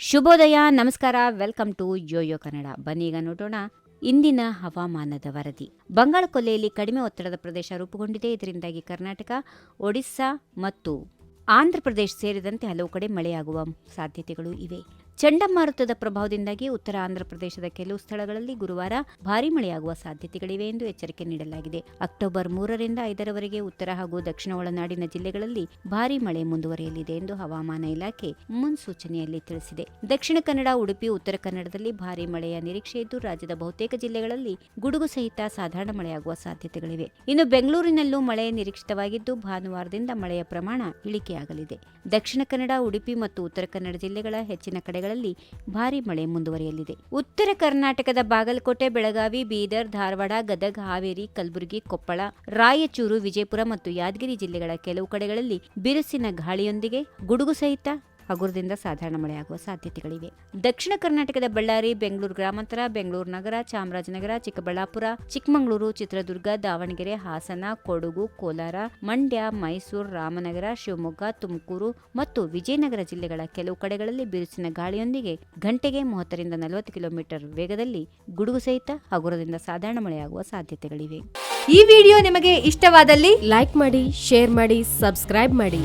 ಶುಭೋದಯ, ನಮಸ್ಕಾರ, welcome to Yoyo Kannada. ಬನ್ನಿ ಈಗ ನೋಡೋಣ ಇಂದಿನ ಹವಾಮಾನದ ವರದಿ. ಬಂಗಾಳ ಕೊಲೆಯಲ್ಲಿ ಕಡಿಮೆ ಒತ್ತಡದ ಪ್ರದೇಶ ರೂಪುಗೊಂಡಿದೆ. ಇದರಿಂದಾಗಿ ಕರ್ನಾಟಕ, ಒಡಿಸ್ಸಾ ಮತ್ತು ಆಂಧ್ರಪ್ರದೇಶ ಸೇರಿದಂತೆ ಹಲವು ಕಡೆ ಮಳೆಯಾಗುವ ಸಾಧ್ಯತೆಗಳು ಇವೆ. ಚಂಡಮಾರುತದ ಪ್ರಭಾವದಿಂದಾಗಿ ಉತ್ತರ ಆಂಧ್ರಪ್ರದೇಶದ ಕೆಲವು ಸ್ಥಳಗಳಲ್ಲಿ ಗುರುವಾರ ಭಾರೀ ಮಳೆಯಾಗುವ ಸಾಧ್ಯತೆಗಳಿವೆ ಎಂದು ಎಚ್ಚರಿಕೆ ನೀಡಲಾಗಿದೆ. ಅಕ್ಟೋಬರ್ ಮೂರರಿಂದ ಐದರವರೆಗೆ ಉತ್ತರ ಹಾಗೂ ದಕ್ಷಿಣ ಒಳನಾಡಿನ ಜಿಲ್ಲೆಗಳಲ್ಲಿ ಭಾರೀ ಮಳೆ ಮುಂದುವರಿಯಲಿದೆ ಎಂದು ಹವಾಮಾನ ಇಲಾಖೆ ಮುನ್ಸೂಚನೆಯಲ್ಲಿ ತಿಳಿಸಿದೆ. ದಕ್ಷಿಣ ಕನ್ನಡ, ಉಡುಪಿ, ಉತ್ತರ ಕನ್ನಡದಲ್ಲಿ ಭಾರೀ ಮಳೆಯ ನಿರೀಕ್ಷೆ ಇದ್ದು ರಾಜ್ಯದ ಬಹುತೇಕ ಜಿಲ್ಲೆಗಳಲ್ಲಿ ಗುಡುಗು ಸಹಿತ ಸಾಧಾರಣ ಮಳೆಯಾಗುವ ಸಾಧ್ಯತೆಗಳಿವೆ. ಇನ್ನು ಬೆಂಗಳೂರಿನಲ್ಲೂ ಮಳೆ ನಿರೀಕ್ಷಿತವಾಗಿದ್ದು ಭಾನುವಾರದಿಂದ ಮಳೆಯ ಪ್ರಮಾಣ ಇಳಿಕೆಯಾಗಲಿದೆ. ದಕ್ಷಿಣ ಕನ್ನಡ, ಉಡುಪಿ ಮತ್ತು ಉತ್ತರ ಕನ್ನಡ ಜಿಲ್ಲೆಗಳ ಹೆಚ್ಚಿನ ಕಡೆಗಳಲ್ಲಿ ಭಾರೀ ಮಳೆ ಮುಂದುವರಿಯಲಿದೆ. ಉತ್ತರ ಕರ್ನಾಟಕದ ಬಾಗಲಕೋಟೆ, ಬೆಳಗಾವಿ, ಬೀದರ್, ಧಾರವಾಡ, ಗದಗ, ಹಾವೇರಿ, ಕಲಬುರಗಿ, ಕೊಪ್ಪಳ, ರಾಯಚೂರು, ವಿಜಯಪುರ ಮತ್ತು ಯಾದಗಿರಿ ಜಿಲ್ಲೆಗಳ ಕೆಲವು ಕಡೆಗಳಲ್ಲಿ ಬಿರುಸಿನ ಗಾಳಿಯೊಂದಿಗೆ ಗುಡುಗು ಸಹಿತ ಹಗುರದಿಂದ ಸಾಧಾರಣ ಮಳೆಯಾಗುವ ಸಾಧ್ಯತೆಗಳಿವೆ. ದಕ್ಷಿಣ ಕರ್ನಾಟಕದ ಬಳ್ಳಾರಿ, ಬೆಂಗಳೂರು ಗ್ರಾಮಾಂತರ, ಬೆಂಗಳೂರು ನಗರ, ಚಾಮರಾಜನಗರ, ಚಿಕ್ಕಬಳ್ಳಾಪುರ, ಚಿಕ್ಕಮಗಳೂರು, ಚಿತ್ರದುರ್ಗ, ದಾವಣಗೆರೆ, ಹಾಸನ, ಕೊಡಗು, ಕೋಲಾರ, ಮಂಡ್ಯ, ಮೈಸೂರು, ರಾಮನಗರ, ಶಿವಮೊಗ್ಗ, ತುಮಕೂರು ಮತ್ತು ವಿಜಯನಗರ ಜಿಲ್ಲೆಗಳ ಕೆಲವು ಕಡೆಗಳಲ್ಲಿ ಬಿರುಸಿನ ಗಾಳಿಯೊಂದಿಗೆ ಗಂಟೆಗೆ ಮೂವತ್ತರಿಂದ ನಲವತ್ತು ಕಿಲೋಮೀಟರ್ ವೇಗದಲ್ಲಿ ಗುಡುಗು ಸಹಿತ ಹಗುರದಿಂದ ಸಾಧಾರಣ ಮಳೆಯಾಗುವ ಸಾಧ್ಯತೆಗಳಿವೆ. ಈ ವಿಡಿಯೋ ನಿಮಗೆ ಇಷ್ಟವಾದಲ್ಲಿ ಲೈಕ್ ಮಾಡಿ, ಶೇರ್ ಮಾಡಿ, ಸಬ್ಸ್ಕ್ರೈಬ್ ಮಾಡಿ.